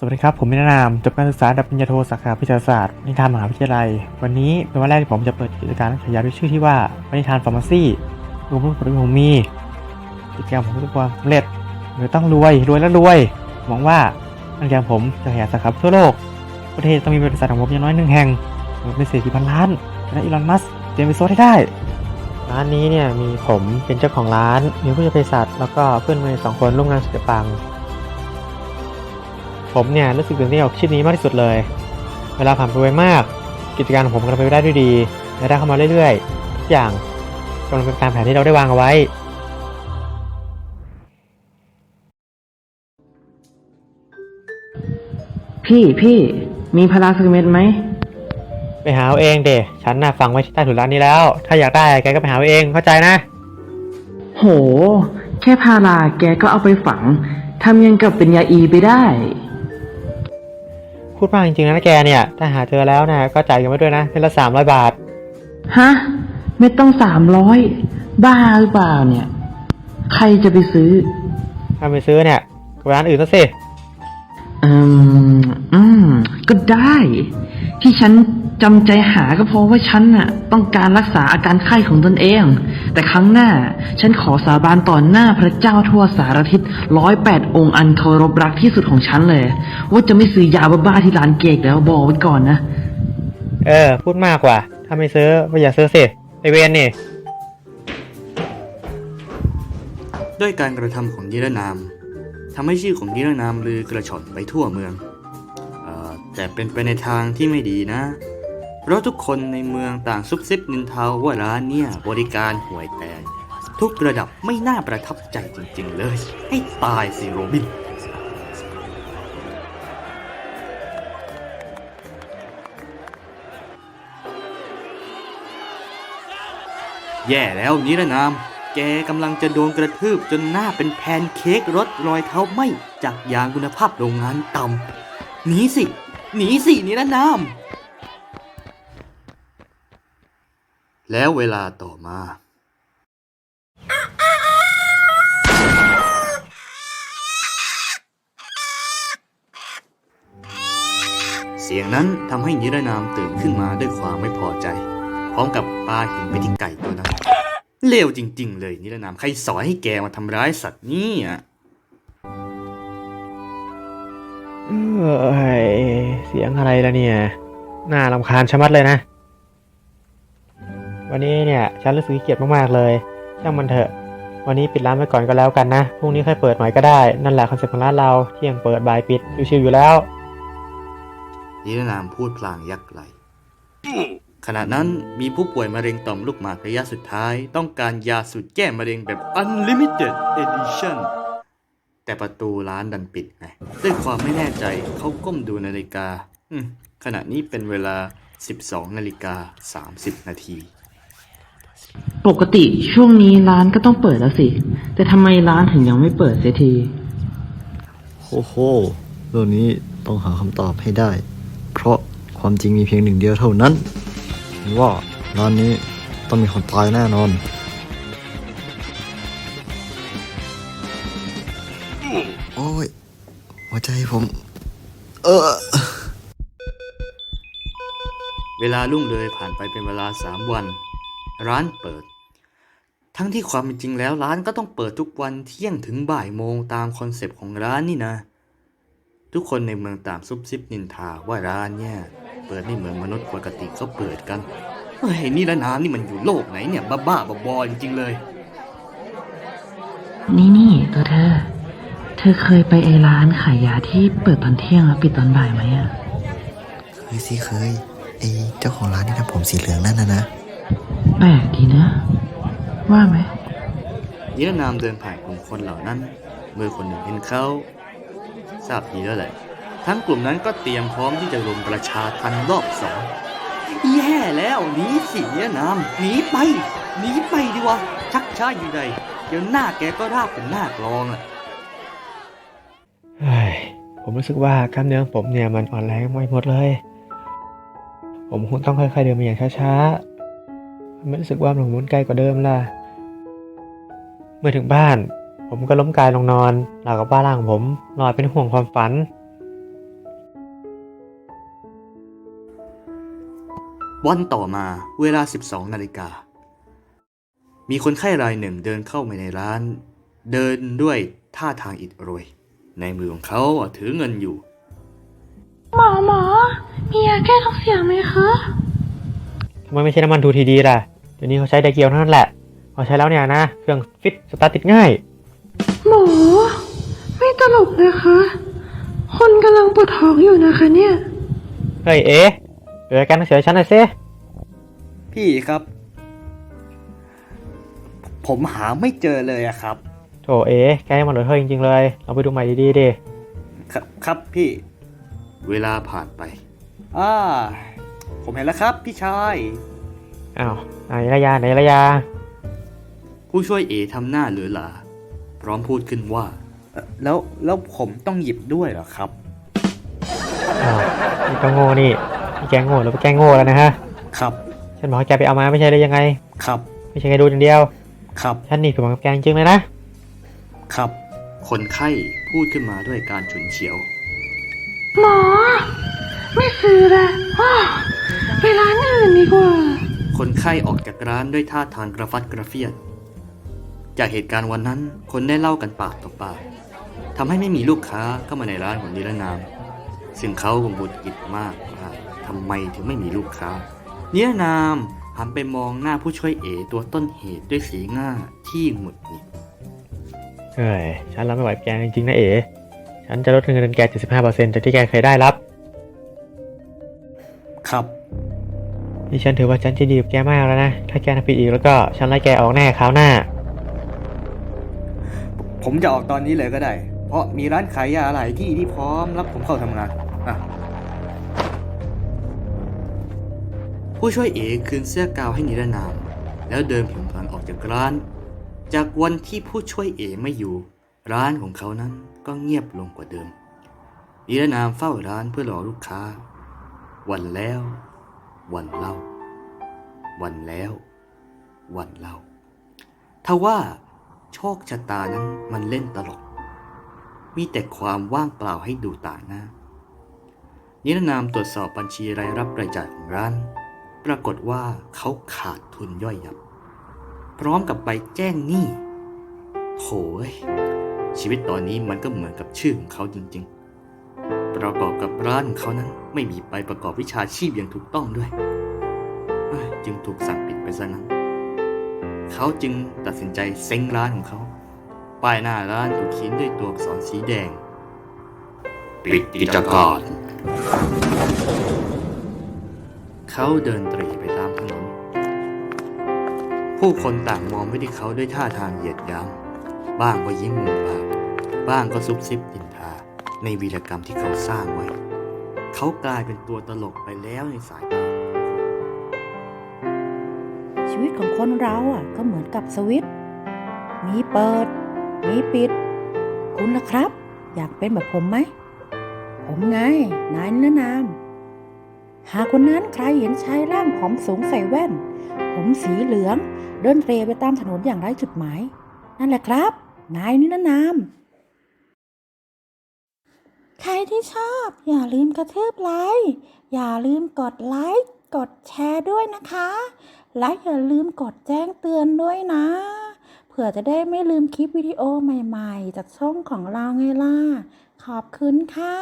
สวัสดีครับ ผมมินานามจบการศึกษาดับปริญญาโทสาขาวิทยาศาสตร์นิทานมหาวิทยาลัย วันนี้เป็นวันแรกที่ผมจะเปิดกิจการขยายด้วยชื่อที่ว่านิทานฟาร์มาซีรวมทั้งผลที่ผมมีกิจกรรมผมทุกความสำเร็จหรือต้องรวยรวยแล้วรวยหวังว่ากิจกรรมผมจะขยายสาขาทั่วโลก ประเทศต้องมีบริษัทของผมอย่างน้อยหนึ่งแห่งผมเป็นเศรษฐีพันล้านและอีลอนมัสก์เตรียมไปโซดให้ได้ร้านนี้เนี่ยมีผมเป็นเจ้าของร้านมีผู้ช่วยเภสัชแล้วก็เพื่อนมือสองคนร่วมงานสุดปัง ผมเนี่ยรู้สึกตื่นเต้นกับชิ้นนี้มากที่สุดเลย เวลาผ่านไปไวมาก กิจการของผมกำลังไปได้ด้วยดีรายได้เข้ามาเรื่อยๆทุกอย่างกำลังเป็นตามแผนที่เราได้วางเอาไว้ พี่พี่มีพาราเซเมนไหมไปหาเอาเองเดฉันน่ะฟังไว้ที่ใต้ถุนร้านนี้แล้ว ถ้าอยากได้แกก็ไปหาเอาเองเข้าใจนะ โห แค่พาราแกก็เอาไปฝังทำยังกับเป็นยาอีไปได้ พูดมากจริงๆนะแกเนี่ย ถ้าหาเจอแล้วนะก็จ่ายกันไว้ด้วยนะเม็ดละสามร้อยบาท ฮะ ไม่ต้องสามร้อยบ้าหรือเปล่าเนี่ย ใครจะไปซื้อ ถ้าไปซื้อเนี่ยก็ไปร้านอื่นซะสิ อืม อืม ก็ได้ ที่ฉันจำใจหาก็เพราะว่าฉันน่ะ ต้องการรักษาอาการไข้ของตนเอง แต่ครั้งหน้า ฉันขอสาบานต่อหน้าพระเจ้าทั่วสารทิศร้อยแปดองค์อันเคารพรักที่สุดของฉันเลย ว่าจะไม่ซื้อยาบ้าๆที่ร้านเกกแล้วบอกไว้ก่อนนะ เออ พูดมากกว่า ถ้าไม่ซื้อก็อย่าซื้อสิไอเวนนี่ด้วยการกระทำของนิรนามทำให้ชื่อของนิรนามลือกระชอนไปทั่วเมืองเออแต่เป็นไปในทางที่ไม่ดีนะ เพราะทุกคนในเมืองต่างซุบซิบนินทาว่าร้านเนี่ยบริการห่วยแตกทุกระดับไม่น่าประทับใจจริงๆเลย ให้ตายสิโรบินแย่แล้วนิรนาม แกกำลังจะโดนกระทืบจนหน้าเป็นแพนเค้กรสรอยเท้าไหมจากยางคุณภาพโรงงานต่ำหนีสิ หนีสินิรนาม แล้วเวลาต่อมาเสียงนั้นทำให้นิรนามตื่นขึ้นมาด้วยความไม่พอใจ พร้อมกับปาหินไปที่ไก่ตัวนั้นเลวจริง ๆ เลยนิรนามใครสอนให้แกมาทำร้ายสัตว์นี่เอ้ยเสียงอะไรล่ะเนี่ย น่ารำคาญชะมัดเลยนะ วันนี้เนี่ยฉันรู้สึกขี้เกียจมากๆเลย ช่างมันเถอะ วันนี้ปิดร้านไว้ก่อนก็แล้วกันนะ พรุ่งนี้ค่อยเปิดใหม่ก็ได้ นั่นแหละคอนเซ็ปต์ของร้านเรา เที่ยงเปิดบ่ายปิด ชิวๆอยู่แล้ว นิรนามพูดพลางยักไหล ขณะนั้นมีผู้ป่วยมะเร็งต่อมลูกหมากระยะสุดท้าย ต้องการยาสูตรแก้มะเร็งแบบ Unlimited Edition แต่ประตูร้านดันปิดไงด้วยความไม่แน่ใจเขาก้มดูนาฬิกาอืมขณะนี้เป็นเวลา 12นาฬิกา30นาที ปกติช่วงนี้ร้านก็ต้องเปิดแล้วสิ แต่ทำไมร้านถึงยังไม่เปิดเสียที โอ้โหเรื่องนี้ต้องหาคำตอบให้ได้ เพราะความจริงมีเพียงหนึ่งเดียวเท่านั้นเห็นว่าร้านนี้ต้องมีคนตายแน่นอน โอ้ย หัวใจผม เออ เวลาลุ่งเลยผ่านไปเป็นเวลาสามวัน ร้านเปิด ทั้งที่ความเป็นจริงแล้วร้านก็ต้องเปิดทุกวันเที่ยงถึงบ่ายโมงตามคอนเซปต์ของร้านนี่นะ ทุกคนในเมืองต่างซุบซิบนินทาว่าร้านเนี่ย เปิดไม่เหมือนมนุษย์ปกติเขาเปิดกันเฮ้ยนี่ละน้ำนี่มันอยู่โลกไหนเนี่ย บ้าๆบอๆจริงๆเลย นี่นี่ตัวเธอ เธอเคยไปไอร้านขายยาที่เปิดตอนเที่ยงแล้วปิดตอนบ่ายไหมอะเคยสิเคยไอเจ้าของร้านที่ทำผมสีเหลืองนั่นนะนะ แปลกดีนะ ว่าไหมนิรนามเดินผ่านกลุ่มคนเหล่านั้น เมื่อคนหนึ่งเห็นเขาทราบดีแล้วแหละ ทั้งกลุ่มนั้นก็เตรียมพร้อมที่จะรุมประชาทันรอบสองแย่แล้วหนีสินิรนามหนีไปหนีไปดีวะชักช้าอยู่ใดเดี๋ยวหน้าแกก็ราบเป็นหน้ากลองอะเฮ้ยผมรู้สึกว่ากล้ามเนื้อของผมเนี่ยมันอ่อนแรงไปหมดเลย ผมคงต้องค่อยๆเดินไปอย่างช้าๆ ไม่รู้สึกว่ามันหมุนไกลกว่าเดิมล่ะ เมื่อถึงบ้าน ผมก็ล้มกายลงนอนหลับกับว่าร่างผมลอยเป็นห่วงความฝัน วันต่อมาเวลา 12 นาฬิกา มีคนไข้รายหนึ่งเดินเข้ามาในร้าน เดินด้วยท่าทางอิดโรย ในมือของเขาถือเงินอยู่ หมอหมอ มียาแก้ท้องเสียไหมคะ ทำไมไม่ใช่น้ำมันทูทีดีล่ะเดี๋ยวนี้เขาใช้ไดเกียวเท่านั้นแหละพอใช้แล้วเนี่ยนะ เครื่องฟิตสตาร์ทติดง่าย หมอ ไม่ตลกนะคะ คนกำลังปวดท้องอยู่นะคะเนี่ย เฮ้ยเอ๋เดี๋ยวการหนังสือฉันหน่อยสิพี่ครับ ผมหาไม่เจอเลยอะครับ โถเอ๋แกให้มันเหลือเธอจริงๆเลย เราไปดูใหม่ดีๆดิครับครับพี่ เวลาผ่านไป อ่า ผมเห็นแล้วครับ พี่ชาย อ้าวไหนระยาไหนระยา ผู้ช่วยเอทำหน้าเหลือหลาพร้อมพูดขึ้นว่า แล้วแล้วผมต้องหยิบด้วยเหรอครับ อ้าวนี่ก็โง่นี่นี่แกโง่หรือว่าแกโง่แล้วนะฮะ ครับ ฉันบอกให้แกไปเอามาไม่ใช่เลยยังไง ครับ ไม่ใช่แกดูอย่างเดียว ครับ ฉันนี่ผิดหวังกับแกจริงๆเลยนะ ครับ คนไข้พูดขึ้นมาด้วยการฉุนเฉียว หมอ ไม่ซื้อละอ้าว ไปร้านอื่นดีกว่า คนไข้ออกจากร้านด้วยท่าทางกระฟัดกระเฟียด จากเหตุการณ์วันนั้นคนได้เล่ากันปากต่อปากทำให้ไม่มีลูกค้าเข้ามาในร้านของนิรนาม ซึ่งเขาคงบุดกิดมากว่าทำไมถึงไม่มีลูกค้านิรนามหันไปมองหน้าผู้ช่วยเอตัวต้นเหตุด้วยสีหน้าที่หงุดหงิดเฮ้ยฉันรับไม่ไหวกับแกจริงๆนะเอ๋ฉันจะลดเงินเดือนแก75%จากที่แกเคยได้รับ ครับ นี่ฉันถือว่าฉันจะดีกับแกมากแล้วนะ ถ้าแกทำผิดอีกแล้วก็ฉันไล่แกออกแน่คราวหน้า ผมจะออกตอนนี้เลยก็ได้ เพราะมีร้านขายยาหลายที่ที่พร้อมรับผมเข้าทำงานอะผู้ช่วยเอกคืนเสื้อกาวให้นิรนาม แล้วเดินผิวพลันออกจากร้าน จากวันที่ผู้ช่วยเอไม่อยู่ ร้านของเขานั้นก็เงียบลงกว่าเดิมนิรนามเฝ้าร้านเพื่อรอลูกค้า วันแล้ว วันเล่า วันแล้ว วันเล่าทว่าโชคชะตานั้นมันเล่นตลก มีแต่ความว่างเปล่าให้ดูต่างหน้า นิรนามตรวจสอบบัญชีรายรับรายจ่ายของร้าน ปรากฏว่าเขาขาดทุนย่อยยับ พร้อมกับใบแจ้งหนี้โหยชีวิตตอนนี้มันก็เหมือนกับชื่อของเขาจริงๆ ประกอบกับร้านของเขานั้นไม่มีใบประกอบวิชาชีพอย่างถูกต้องด้วยจึงถูกสั่งปิดไปซะงั้น เขาจึงตัดสินใจเซ้งร้านของเขา ป้ายหน้าร้านถูกเขียนด้วยตัวอักษรสีแดง ปิดกิจการเขาเดินตรีไปตามถนน ผู้คนต่างมองไปที่เขาด้วยท่าทางเหยียดยามบ้างก็ยิ้มมุมปาก บ้างก็ซุบซิบดินท ในวีรกรรมที่เขาสร้างไว้ เขากลายเป็นตัวตลกไปแล้วในสายตาชีวิตของคนเราอะก็เหมือนกับสวิตมีเปิด มีปิด คุณล่ะครับ อยากเป็นแบบผมไหม ผมไง นายเนื้อนาม หากคนนั้นใครเห็นชายร่างผอมสูงใส่แว่น ผมสีเหลือง เดินเตรไปตามถนนอย่างไร้จุดหมาย นั่นแหละครับ นายนิรนาม ใครที่ชอบอย่าลืมกระทืบไลค์อย่าลืมกดไลค์กดแชร์ด้วยนะคะ และอย่าลืมกดแจ้งเตือนด้วยนะ เผื่อจะได้ไม่ลืมคลิปวิดีโอใหม่ๆ จากช่องของเราไงล่ะ ขอบคุณค่ะ